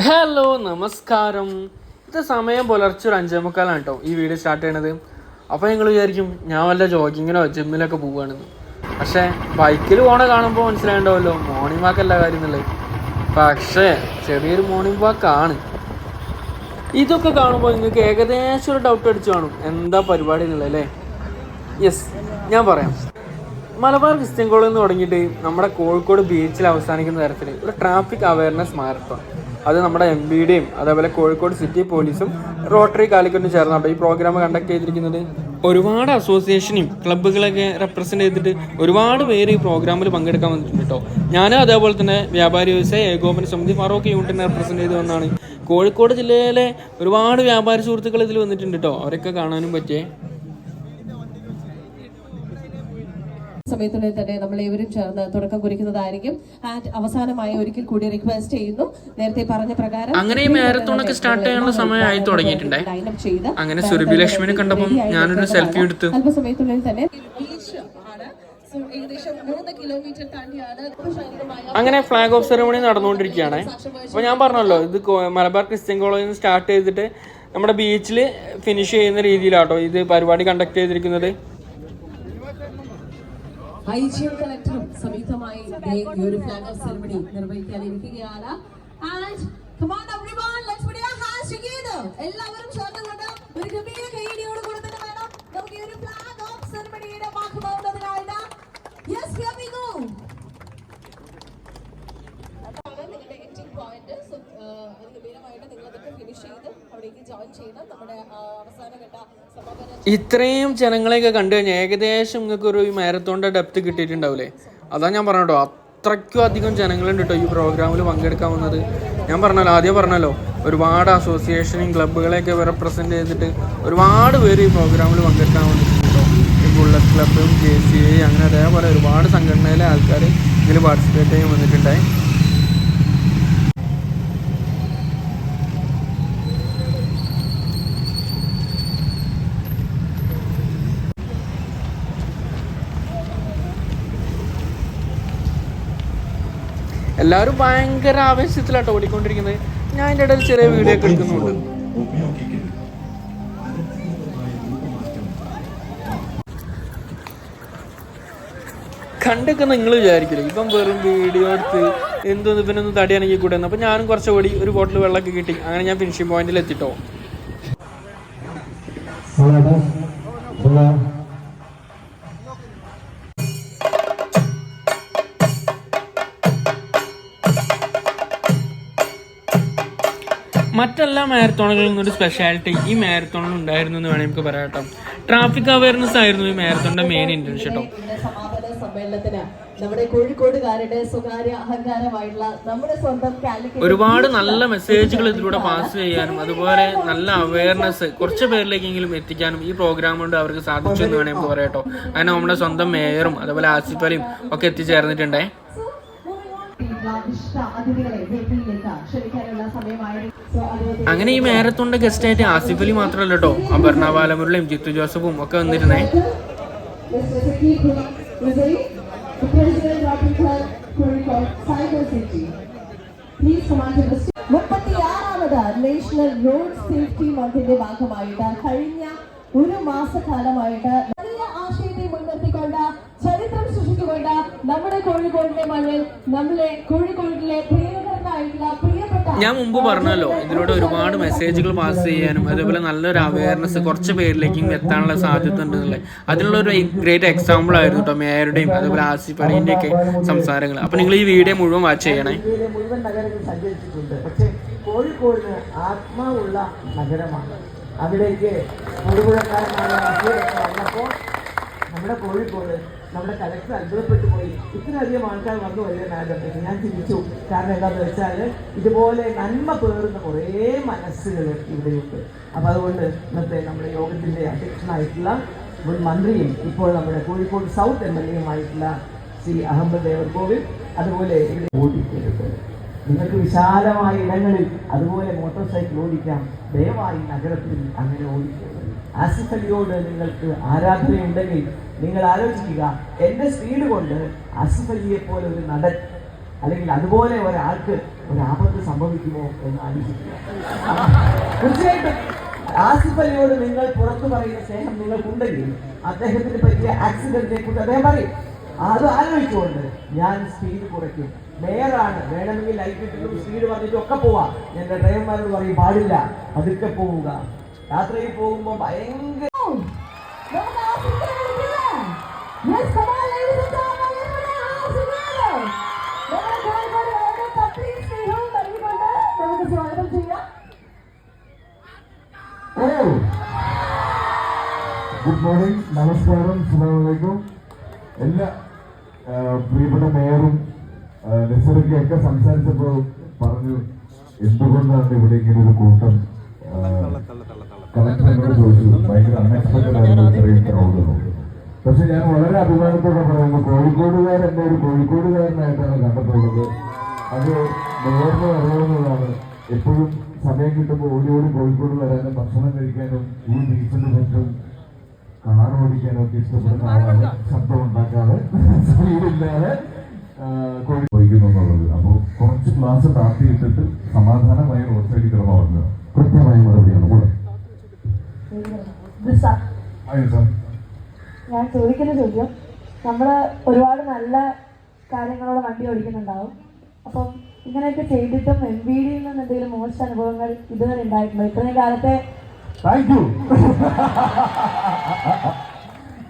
Hello നമസ്കാരം. ഇത് സമയം പുലർച്ചെ ഒരു അഞ്ചേ മുക്കാലാണ് കേട്ടോ ഈ വീഡിയോ സ്റ്റാർട്ട് ചെയ്യണത്. അപ്പോൾ നിങ്ങൾ വിചാരിക്കും ഞാൻ വല്ല ജോഗിങ്ങിനോ ജിമ്മിലൊക്കെ പോവുകയാണെന്ന് പക്ഷേ ബൈക്കിൽ പോണ കാണുമ്പോൾ മനസ്സിലായിട്ടുണ്ടാവല്ലോ മോർണിംഗ് വാക്ക് അല്ല കാര്യം എന്നുള്ളത്. പക്ഷേ ചെറിയൊരു മോർണിംഗ് വാക്കാണ് ഇതൊക്കെ കാണുമ്പോൾ നിങ്ങൾക്ക് ഏകദേശം ഒരു ഡൗട്ട് അടിച്ചു കാണും. എന്താ പരിപാടി എന്നുള്ളത് അല്ലേ? യെസ് ഞാൻ പറയാം. മലബാർ ക്രിസ്ത്യൻ കോളേജിൽ നിന്ന് തുടങ്ങിയിട്ട് നമ്മുടെ കോഴിക്കോട് ബീച്ചിൽ അവസാനിക്കുന്ന തരത്തിൽ ഒരു ട്രാഫിക് അവയർനെസ് മാരത്തോൺ അത് നമ്മുടെ എം ബിയുടെയും അതേപോലെ കോഴിക്കോട് സിറ്റി പോലീസും റോട്ടറി കാലിക്കറ്റും ചേർന്നാണ്. ഈ പ്രോഗ്രാം കണ്ടക്ട് ചെയ്തിരിക്കുന്നത്? ഒരുപാട് അസോസിയേഷനും ക്ലബ്ബുകളൊക്കെ റെപ്രസെന്റ് ചെയ്തിട്ട് ഒരുപാട് പേര് ഈ പ്രോഗ്രാമിൽ പങ്കെടുക്കാൻ വന്നിട്ടുണ്ട് കേട്ടോ ഞാനും അതേപോലെ തന്നെ വ്യാപാരി വ്യവസായ ഏകോപന സമിതി ഫറോക്ക് യൂണിറ്റിനെ റെപ്രസെന്റ് ചെയ്ത് വന്നാണ്. കോഴിക്കോട് ജില്ലയിലെ ഒരുപാട് വ്യാപാരി സുഹൃത്തുക്കൾ ഇതിൽ വന്നിട്ടുണ്ട് കേട്ടോ അവരൊക്കെ കാണാനും പറ്റിയേ. സമയത്തുള്ളിൽ തന്നെ നമ്മൾ ഏവരും ചേർന്ന് തുടക്കം കുറിക്കുന്നതായിരിക്കും. ആൻഡ് അവസാനമായി ഒരിക്കൽ കൂടി റിക്വസ്റ്റ് ചെയ്യുന്നു. നേരത്തെ പറഞ്ഞ പ്രകാരം അങ്ങനെ മാരത്തോണൊക്കെ സ്റ്റാർട്ട് ചെയ്യാനുള്ള സമയമായി ആയി ലൈൻ അങ്ങനെ സുരഭി ലക്ഷ്മിനെ ഞാൻ ഞാനൊരു സെൽഫി എടുത്തു അല്പസമയത്തുള്ളിൽ തന്നെ അങ്ങനെ ഫ്ലാഗ് ഓഫ് സെറമണി നടന്നുകൊണ്ടിരിക്കുകയാണ്. അപ്പോൾ ഞാൻ പറഞ്ഞല്ലോ ഇത് മലബാർ ക്രിസ്ത്യൻ കോളേജിൽ നിന്ന് സ്റ്റാർട്ട് ചെയ്തിട്ട് നമ്മുടെ ബീച്ചിൽ ഫിനിഷ് ചെയ്യുന്ന രീതിയിലാട്ടോ ഇത് പരിപാടി കണ്ടക്ട് ചെയ്തിരിക്കുന്നത്. ഐജിഎം കളക്ടറും സംയുക്തമായി ഈ ഒരു flag off ceremony നിർവഹിക്കാനിരിക്കുകയാണ്. And let's put your hands together. എല്ലാവരും ഒരു ഗംഭീര കൈയടിയോട് കൂടെ വേണം. നമുക്ക് ഈ ഒരു ഫ്ലാഗ് ഓഫ് സെറമണിയുടെ ഭാഗമാവുന്നതിനായിട്ട് yes here we point finish ചെയ്ത് അവിടേക്ക് ജോയിൻ ചെയ്യണം നമ്മുടെ അവസാന അവസാനഘട്ട സമാപന ഇത്രയും ജനങ്ങളെയൊക്കെ കണ്ടു കഴിഞ്ഞാൽ ഏകദേശം നിങ്ങൾക്ക് ഒരു മാരത്തോണിന്റെ ഡെപ്ത് കിട്ടിയിട്ടുണ്ടാവില്ലേ അതാ ഞാൻ പറഞ്ഞോ അത്രയ്ക്കും അധികം ജനങ്ങളുണ്ട് കേട്ടോ ഈ പ്രോഗ്രാമിൽ പങ്കെടുക്കാൻ വന്നത്. ഞാൻ പറഞ്ഞല്ലോ ആദ്യം പറഞ്ഞല്ലോ ഒരുപാട് അസോസിയേഷനും ക്ലബ്ബുകളെയൊക്കെ റെപ്രസെന്റ് ചെയ്തിട്ട് ഒരുപാട് പേര് ഈ പ്രോഗ്രാമിൽ പങ്കെടുക്കാൻ വന്നിട്ടുണ്ട് കേട്ടോ. ഈ ബുള്ളറ്റ് ക്ലബ്ബും ജെ സി ഐ അങ്ങനെ അതേപോലെ ഒരുപാട് സംഘടനയിലെ ആൾക്കാർ ഇതിൽ പാർട്ടിസിപ്പേറ്റ് ചെയ്യാൻ വന്നിട്ടുണ്ടായി. എല്ലാവരും ഭയങ്കര ആവേശത്തിലാട്ടോ ഓടിക്കൊണ്ടിരിക്കുന്നത്. ഞാൻ എന്റെ ഇടയിൽ ചെറിയ വീഡിയോ ഒക്കെ എടുക്കുന്നുണ്ട്. കണ്ടൊക്കെ നിങ്ങൾ വിചാരിക്കില്ല? ഇപ്പം വെറും വീഡിയോ എടുത്ത് എന്തോന്ന് ഇവനൊന്ന് തടിയാണെങ്കിൽ കൂടെ അപ്പം ഞാനും കുറച്ച് ഓടി ഒരു ബോട്ടിൽ വെള്ളമൊക്കെ കിട്ടി. അങ്ങനെ ഞാൻ ഫിനിഷിംഗ് പോയിന്റിൽ എത്തിട്ടോ. മറ്റെല്ലാ മാരത്തോണുകളിൽ നിന്നൊരു സ്പെഷ്യാലിറ്റി ഈ മാരത്തോണിൽ ഉണ്ടായിരുന്നു എന്ന് വേണമെങ്കിൽ നമുക്ക് പറയാം കേട്ടോ. ട്രാഫിക് അവയർനെസ് ആയിരുന്നു ഈ മാരത്തോണിന്റെ മെയിൻ ഇന്റൻഷൻ കേട്ടോ ഒരുപാട് നല്ല മെസ്സേജുകൾ ഇതിലൂടെ പാസ് ചെയ്യാനും അതുപോലെ നല്ല അവയർനെസ് കുറച്ച് പേരിലേക്കെങ്കിലും എത്തിക്കാനും ഈ പ്രോഗ്രാം കൊണ്ട് അവർക്ക് സാധിച്ചു എന്ന് വേണമെങ്കിൽ പറയാം കേട്ടോ. അതിന് നമ്മുടെ സ്വന്തം മേയറും അതുപോലെ ആസിഫലിയും ഒക്കെ എത്തിച്ചേർന്നിട്ടുണ്ടേ. ഇഷ്ട അതിഥികളെ വേദിയിലേക്ക് ക്ഷണിക്കാനുള്ള സമയമായിരുന്നു. അങ്ങനെ ഈ മാരത്തോണിന്റെ ഗസ്റ്റ് ആയിട്ട് ആസിഫ് അലി മാത്രമല്ല കേട്ടോ അപർണ ബാലമുരളിയും ജിത്തു ജോസഫും ഒക്കെ വന്നിരുന്നേ. മുപ്പത്തിയാറാമത് നാഷണൽ റോഡ് സേഫ്റ്റി മന്തിന്റെ ഭാഗമായിട്ട് കഴിഞ്ഞ ഒരു മാസക്കാലമായിട്ട് വലിയ ആശയത്തെ മുൻനിർത്തിക്കൊണ്ട് ചരിത്രം സൃഷ്ടിച്ചുകൊണ്ട് നമ്മുടെ കോഴിക്കോടിന്റെ മണ്ണിൽ നമ്മളെ കോഴിക്കോടിലെ പ്രിയപ്പെട്ട ഞാൻ മുമ്പ് പറഞ്ഞല്ലോ ഇതിലൂടെ ഒരുപാട് മെസ്സേജുകൾ പാസ് ചെയ്യാനും അതേപോലെ നല്ലൊരു അവയർനെസ് കുറച്ച് പേരിലേക്കും എത്താനുള്ള സാധ്യത ഉണ്ടെന്നുള്ളത് അതിനുള്ള ഒരു ഗ്രേറ്റ് എക്സാമ്പിൾ ആയിരുന്നു കേട്ടോ മേയറുടെയും അതേപോലെ ആസിഫ് അലീന്റെ ഒക്കെ സംസാരങ്ങൾ. അപ്പോൾ നിങ്ങൾ ഈ വീഡിയോ മുഴുവൻ വാച്ച് ചെയ്യണേ. കോഴിക്കോടിന് ആത്മാവുള്ള നഗരമാണ്. അതിലേക്ക് നമ്മുടെ കോഴിക്കോട് നമ്മുടെ കലക്ടർ അത്ഭുതപ്പെട്ടു പോയി. ഇത്രയധികം ആൾക്കാർ വന്നു വരിക മാഡം എന്ന് ഞാൻ ചിന്തിച്ചു. കാരണം എന്താണെന്ന് വെച്ചാൽ ഇതുപോലെ നന്മ പേറുന്ന കുറേ മനസ്സുകൾ ഇവിടെയുണ്ട്. അപ്പം അതുകൊണ്ട് ഇന്നത്തെ നമ്മുടെ യോഗത്തിന്റെ അധ്യക്ഷനായിട്ടുള്ള മുൻ മന്ത്രിയും ഇപ്പോൾ നമ്മുടെ കോഴിക്കോട് സൗത്ത് എം എൽ എയുമായിട്ടുള്ള ശ്രീ അഹമ്മദ് ദേവർ ദേവർകോവിൽ അതുപോലെ ഇവിടെ ഓടിക്കരുത് നിങ്ങൾക്ക് വിശാലമായ ഇടങ്ങളിൽ അതുപോലെ മോട്ടോർ സൈക്കിൾ ഓടിക്കാം. ദയവായി നഗരത്തിൽ അങ്ങനെ ഓടിക്കരുത് ആസിഫ് അലിയോട് നിങ്ങൾക്ക് ആരാധനയുണ്ടെങ്കിൽ നിങ്ങൾ ആലോചിക്കുക എന്റെ സ്പീഡ് കൊണ്ട് ആസിഫ് അലിയെ പോലെ ഒരു നടൻ അല്ലെങ്കിൽ അതുപോലെ ഒരാൾക്ക് ഒരു ആപത്ത് സംഭവിക്കുമോ എന്ന് ആലോചിക്കുക. തീർച്ചയായിട്ടും ആസിഫ് അലിയോട് നിങ്ങൾ പുറത്തു പറയുന്ന സ്നേഹം നിങ്ങൾക്കുണ്ടെങ്കിൽ അദ്ദേഹത്തിന് പറ്റിയ ആക്സിഡന്റിനെ കുറിച്ച് അദ്ദേഹം പറയും. അത് ആലോചിച്ചുകൊണ്ട് ഞാൻ സ്പീഡ് കുറയ്ക്കും. മേയറാണ്. വേണമെങ്കിൽ ലൈറ്റ് ഇട്ടിട്ടും സ്പീഡ് പറഞ്ഞിട്ടും ഒക്കെ പോവാം. എന്റെ ഡ്രൈവർമാരോട് പറയും പാടില്ല അതൊക്കെ പോവുക. യാത്രയിൽ പോകുമ്പോൾ ഭയങ്കര ഗുഡ് മോർണിംഗ് നമസ്കാരം. അസ്സലാമലൈക്കും എല്ലാ പ്രിയപ്പെട്ട മേയറും നെസറിക്കും ഒക്കെ സംസാരിച്ചപ്പോൾ പറഞ്ഞു എന്തുകൊണ്ടാണ് ഇവിടെ ഇങ്ങനെ ഒരു കൂട്ടം കളക്ടർ എന്നോട് ചോദിച്ചു ഭയങ്കര അൺഎക്സ്പെക്ടഡ് ആയിരുന്നു ഇത്രയും പക്ഷെ ഞാൻ വളരെ അഭിമാനത്തോടെ പറയുന്നു കോഴിക്കോടുകാർ എന്നെ ഒരു കോഴിക്കോടുകാരനായിട്ടാണ് കണ്ടിട്ടുള്ളത് അത് നേർന്ന് അറിയാവുന്നതാണ് എപ്പോഴും സമയം കിട്ടുമ്പോൾ ഓടി ഓടി കോഴിക്കോട് വരാനും ഭക്ഷണം കഴിക്കാനും ഈ ബീച്ചിന് ചുറ്റും കാർ ഓടിക്കാനൊക്കെ ഇഷ്ടപ്പെടുന്ന ആളാണ്. ശബ്ദം ഉണ്ടാക്കാതെ സ്പീഡില്ലാതെ കോഴിക്കുന്നു എന്നുള്ളത്. അപ്പോൾ കുറച്ച് ക്ലാസ് താത്തിയിട്ടിട്ട് സമാധാനമായി റോഡ് സൈഡിൽ കിടന്നു കൃത്യമായ മറുപടിയാണ് കൂടെ ഞാൻ ചോദിക്കുന്ന ചോദ്യം നമ്മൾ ഒരുപാട് നല്ല കാര്യങ്ങളോട് വണ്ടി ഓടിക്കുന്നുണ്ടാവും. അപ്പം ഇങ്ങനെയൊക്കെ ചെയ്തിട്ടും എം ബി ഡിയിൽ നിന്ന് എന്തെങ്കിലും മോശ അനുഭവങ്ങൾ ഇതുവരെ ഉണ്ടായിട്ടുണ്ടോ? ഇത്രയും കാലത്തെ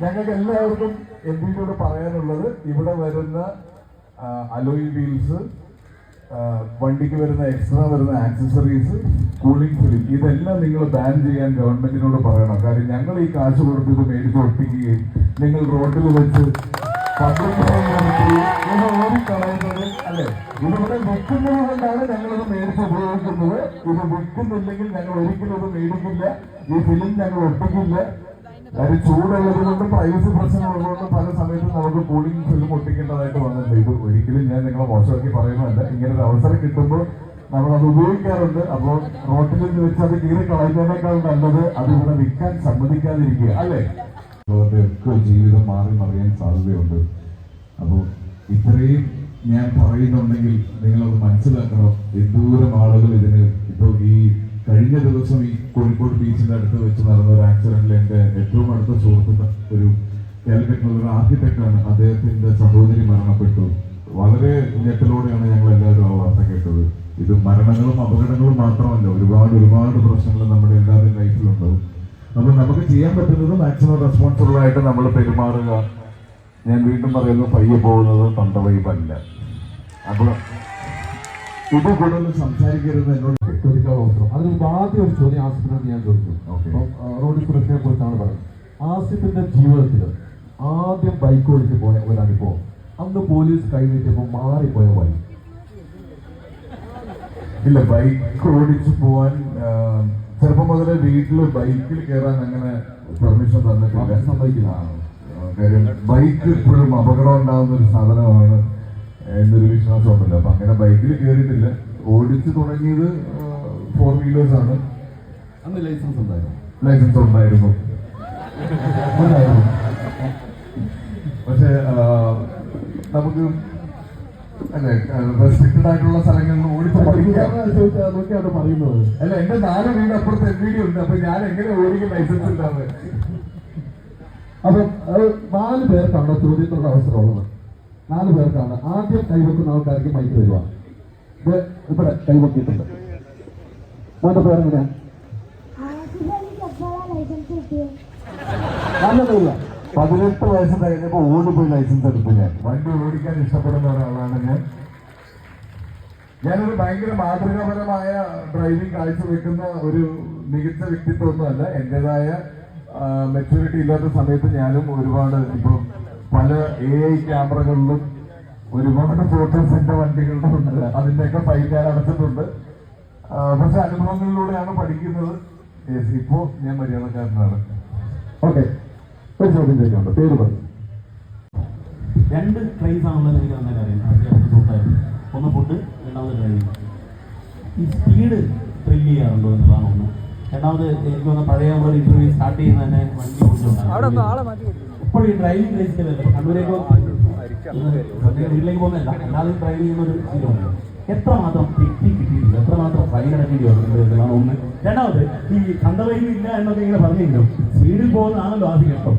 ഞങ്ങൾക്ക് എല്ലാവർക്കും എം പിയോട് പറയാനുള്ളത് ഇവിടെ വരുന്ന അലോയ് വീൽസ് വണ്ടിക്ക് വരുന്ന എക്സ്ട്രാ വരുന്ന ആക്സസറീസ് കൂളിംഗ് ഫിലിം ഇതെല്ലാം നിങ്ങൾ ബാൻ ചെയ്യാൻ ഗവൺമെന്റിനോട് പറയണം. കാര്യം ഞങ്ങൾ ഈ കാശ് കൊടുത്ത് ഇത് മേടിച്ച് ഒട്ടിക്കുകയും നിങ്ങൾ റോഡിൽ വെച്ച് പബ്ലിക് ഇതിവിടെ വെക്കുന്നത് കൊണ്ടാണ് ഞങ്ങളിത് മേടിച്ച് ഉപയോഗിക്കുന്നത്. ഇത് വിൽക്കുന്നില്ലെങ്കിൽ ഞങ്ങൾ ഒരിക്കലും ഇത് മേടിക്കില്ല. ഈ ഫിലിം ഞങ്ങൾ ഒട്ടിക്കില്ല. കാര്യം ചൂടുള്ളത് കൊണ്ട് പ്രൈവസി പ്രശ്നമുള്ളതുകൊണ്ട് പല സമയത്തും നമുക്ക് കൂളിംഗ് ഫിലിം ഒട്ടിക്കേണ്ടതായിട്ട് വന്നിട്ടുണ്ട് ഇത് ഒരിക്കലും ഞാൻ നിങ്ങളെ മോശമാക്കി പറയുന്നതല്ല. ഇങ്ങനെ ഒരു അവസരം കിട്ടുമ്പോൾ നമ്മൾ അത് ഉപയോഗിക്കാറുണ്ട്. അപ്പോൾ റോട്ടിൽ നിന്ന് വെച്ച് അത് കീറി കളയുന്നതിനേക്കാൾ നല്ലത് അത് ഇവിടെ വിൽക്കാൻ സമ്മതിക്കാതിരിക്കുക അല്ലേ? ഒക്കെ ജീവിതം മാറി മറിയാൻ സാധ്യതയുണ്ട്. അപ്പോൾ ഇത്രയും ഞാൻ പറയുന്നുണ്ടെങ്കിൽ നിങ്ങളത് മനസ്സിലാക്കണം. എന്തോരം ആളുകൾ ഇതിന് ഇപ്പോൾ ഈ കഴിഞ്ഞ ദിവസം ഈ കോഴിക്കോട് ബീച്ചിന്റെ അടുത്ത് വെച്ച് നടന്ന ഒരു ആക്സിഡന്റിൽ എന്റെ ഏറ്റവും അടുത്ത സുഹൃത്ത് ഒരു കാലിക്കറ്റിലുള്ള ഒരു അദ്ദേഹത്തിന്റെ സഹോദരി മരണപ്പെട്ടു. വളരെ ഞെട്ടലോടെയാണ് ഞങ്ങൾ എല്ലാവരും ആ വാർത്ത കേട്ടത്. ഇത് മരണങ്ങളും അപകടങ്ങളും മാത്രമല്ല ഒരുപാട് ഒരുപാട് പ്രശ്നങ്ങൾ നമ്മുടെ എല്ലാവരുടെയും ലൈഫിലുണ്ടാവും അപ്പോൾ നമുക്ക് ചെയ്യാൻ പറ്റുന്നത് മാക്സിമം റെസ്പോൺസിബിൾ ആയിട്ട് നമ്മൾ പെരുമാറുക. ഞാൻ വീണ്ടും പറയുന്നു പയ്യെ പോകുന്നത് തൊണ്ടവൈബല്ല. അപ്പോൾ ഇത് കൂടുതൽ സംസാരിക്കരുത് എന്നോട് ചോദിക്കാനുള്ള അവസരം അതിന് ആദ്യം ഒരു ചോദ്യം ആസിഫിനോട് ഞാൻ ചോദിച്ചു. ഓക്കേ. അപ്പം, ആ, റോഡ് സുരക്ഷയെ കുറിച്ചാണ് പറയുന്നത്. ആസിഫിന്റെ ജീവിതത്തിൽ ആദ്യം ബൈക്ക് ഓടിച്ച് പോയ ഒരു അനുഭവം അന്ന് പോലീസ് കൈനീട്ടിയപ്പോൾ മാറിപ്പോയ വഴി. ഇല്ല ബൈക്ക് ഓടിച്ചു പോവാൻ ചെറുപ്പം മുതലേ വീട്ടിൽ ബൈക്കിൽ കയറാൻ അങ്ങനെ പെർമിഷൻ തന്നിട്ടില്ല. സമ്മതിക്കില്ല. കാര്യം ബൈക്ക് ഇപ്പോഴും അപകടം ഉണ്ടാകുന്ന ഒരു സാധനമാണ്. അങ്ങനെ ബൈക്കിൽ കയറിയിട്ടില്ല ഓടിച്ചു തുടങ്ങിയത് ഫോർ വീലേഴ്സ് ആണ്. അന്ന് ലൈസൻസ് ഉണ്ടായിരുന്നു. ലൈസൻസ് ഉണ്ടായിരുന്നു. പക്ഷെ നമുക്ക് അല്ലെ റെസ്ട്രിക്റ്റഡ് ആയിട്ടുള്ള സ്ഥലങ്ങളിൽ ഓടിച്ചു നോക്കിയാണ് പറയുന്നത്. അല്ല എന്റെ നാല് വീട് അപ്പുറത്ത് എം വീഡിയോ ഉണ്ട് അപ്പൊ ഞാൻ എങ്ങനെ ഓടിക്കും ലൈസൻസ് ഉണ്ടാവുക അപ്പൊ നാല് പേർക്കാണ് ചോദ്യത്തിനുള്ള അവസരമുള്ളത്. നാല് പേർക്കാണ്. ആദ്യം കൈവെക്കുന്ന ആൾക്കാർക്ക് മൈക്ക് തരുക. ഇത് ഇവിടെ കൈവെക്കിയിട്ടുണ്ട്. മോന്റെ പേരെങ്ങനെയാ നല്ല പേരില്ല പതിനെട്ട് വയസ്സ് കഴിഞ്ഞപ്പോ ഓടിപ്പോയി ലൈസൻസ് എടുത്തു ഞാൻ. വണ്ടി ഓടിക്കാൻ ഇഷ്ടപ്പെടുന്ന ഒരാളാണ് ഞാൻ. ഞാനൊരു ഭയങ്കര മാതൃകാപരമായ ഡ്രൈവിംഗ് കാഴ്ചവെക്കുന്ന ഒരു മികച്ച വ്യക്തിത്വമൊന്നുമല്ല. എന്റേതായ മെച്ചൂരിറ്റി ഇല്ലാത്ത സമയത്ത് ഞാനും ഒരുപാട് ഇപ്പൊ പല എ ഐ ക്യാമറകളിലും ഒരുപാട് ഫോട്ടോസിന്റെ വണ്ടികളുണ്ട് അതിന്റെയൊക്കെ ഞാൻ അടച്ചിട്ടുണ്ട്. പക്ഷെ അനുഭവങ്ങളിലൂടെയാണ് പഠിക്കുന്നത്. ഇപ്പോ ഞാൻ മര്യാദക്കാരനാണ് ഓക്കെ ഒരു ചോദ്യം ചോദിക്കാണ്ട് പേര് പറഞ്ഞു രണ്ട് ക്രൈസ് ആണുള്ളത് എനിക്ക് നന്നായിട്ട് അറിയാം ഒന്ന് ഫുഡ് രണ്ടാമത് ഡ്രൈവിംഗ് ഈ സ്പീഡ് ത്രില്ല് ചെയ്യാറുണ്ടോ എന്നുള്ളതാണ് ഒന്ന്. രണ്ടാമത് എനിക്ക് തോന്നുന്ന പഴയ നമ്മൾ ഇന്റർവ്യൂ സ്റ്റാർട്ട് ചെയ്യുന്ന തന്നെ വണ്ടി ഓടിച്ചുകൊണ്ടാണ്. ഈ ഡ്രൈവിംഗ് ലൈസൻസ് കണ്ണൂരേക്ക് വീട്ടിലേക്ക് പോകുന്നില്ല അല്ലാതെ ഡ്രൈവ് ചെയ്യുന്ന ഒരു ശീലമുണ്ട് എത്രമാത്രം തെറ്റി കിട്ടിയിട്ടുണ്ട് എത്രമാത്രം ഫൈൻ അടക്കേണ്ടി വന്നിട്ടുണ്ട് ഒന്ന്. രണ്ടാമത് ഈ കണ്ടവൈദ്യം ഇല്ല എന്നൊക്കെ ഇങ്ങനെ പറഞ്ഞെങ്കിലും സ്പീഡിൽ പോകുന്നതാണല്ലോ ആദ്യം കേട്ടോ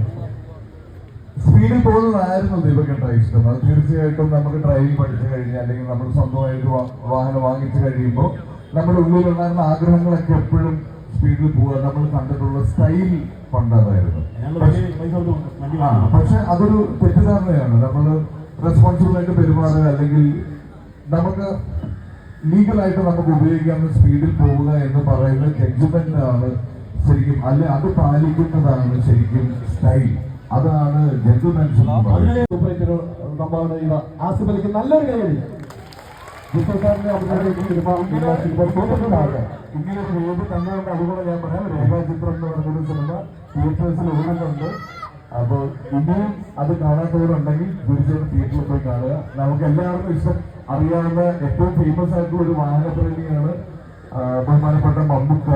സ്പീഡിൽ പോകുന്നതായിരുന്നു ദീപകേട്ട ഇഷ്ടം. അത് തീർച്ചയായിട്ടും നമുക്ക് ഡ്രൈവിംഗ് പഠിച്ചു കഴിഞ്ഞാൽ അല്ലെങ്കിൽ നമ്മൾ സ്വന്തമായിട്ട് വാഹനം വാങ്ങിച്ചു കഴിയുമ്പോൾ നമ്മുടെ ഉള്ളിലുണ്ടായിരുന്ന ആഗ്രഹങ്ങളൊക്കെ എപ്പോഴും സ്പീഡിൽ പോവുക. നമ്മൾ കണ്ടിട്ടുള്ള സ്റ്റൈൽ വാങ്ങണം പക്ഷെ അതൊരു തെറ്റിദ്ധാരണയാണ്. നമ്മൾ റെസ്പോൺസിബിൾ ആയിട്ട് പെരുമാറുക അല്ലെങ്കിൽ നമുക്ക് ലീഗലായിട്ട് നമുക്ക് ഉപയോഗിക്കാവുന്ന സ്പീഡിൽ പോവുക എന്ന് പറയുന്ന ജഡ്ജ്മെന്റ് ആണ് ശരിക്കും അല്ലെ അത് പാലിക്കുന്നതാണ് ശരിക്കും സ്റ്റൈൽ അതാണ് ജഡ്ജ്മെന്റ് സംഭാവന ആസിഫ് അലിക്ക് നല്ലൊരു കൈയടി ജിസോസാറിന്റെ അഭിനയം സിനിമ സൂപ്പർ ഇങ്ങനെ വേദി തന്നെയുണ്ട് അതുകൂടെ ഞാൻ പറയാം രേഖാചിത്രം എന്ന് പറഞ്ഞൊരു സിനിമ തിയേറ്റേഴ്സിൽ ഓടുന്നുണ്ട് അപ്പോൾ ഇനിയും അത് കാണാത്തവരുണ്ടെങ്കിൽ തീർച്ചയായിട്ടും തിയേറ്ററിൽ പോയി കാണുക നമുക്ക് എല്ലാവർക്കും ഇഷ്ടം അറിയാവുന്ന ഏറ്റവും ഫേമസ് ആയിട്ടുള്ള ഒരു വാഹനപ്രേമിയാണ് ബഹുമാനപ്പെട്ട മമ്മൂക്ക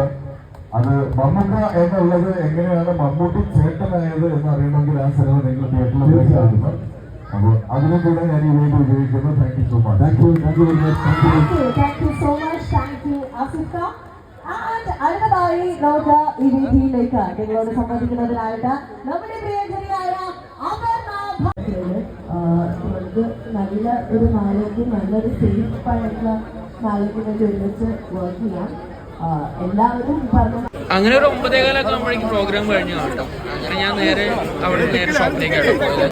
അത് മമ്മൂക്ക എന്നുള്ളത് എങ്ങനെയാണ് മമ്മൂട്ടി ചേട്ടനായത് എന്ന് അറിയണമെങ്കിൽ ആ സിനിമ നിങ്ങൾ തിയേറ്ററിൽ പോയി കാണുക അപ്പോൾ അതിനും കൂടെ ഞാൻ ഈ വേണ്ടി ഉപയോഗിക്കുന്നു. Thank you so much thank you thank you very much thank you Thank you, thank you so much, thank you, Asif ka. And അടുത്തതായി നമുക്ക് ഈ വേദിയിലേക്ക് നിങ്ങളോട് സംബന്ധിക്കുന്നതിനായിട്ട് നമ്മുടെ പ്രിയങ്കരിയായ അപർണ നമുക്ക് നല്ല ഒരു നാളേക്ക് നല്ലൊരു സേഫ് ആയിട്ടുള്ള നാളേക്ക് വേണ്ടി ഒരുമിച്ച് വർക്ക് ചെയ്യാം എല്ലാവരും പറഞ്ഞ. അങ്ങനെ ഒരു ഒമ്പതേകാലൊക്കെ ആകുമ്പോഴേക്കും പ്രോഗ്രാം കഴിഞ്ഞു കേട്ടോ അങ്ങനെ ഞാൻ നേരെ അവിടെ നേരെ ഷോപ്പിലേക്ക് പോയത്.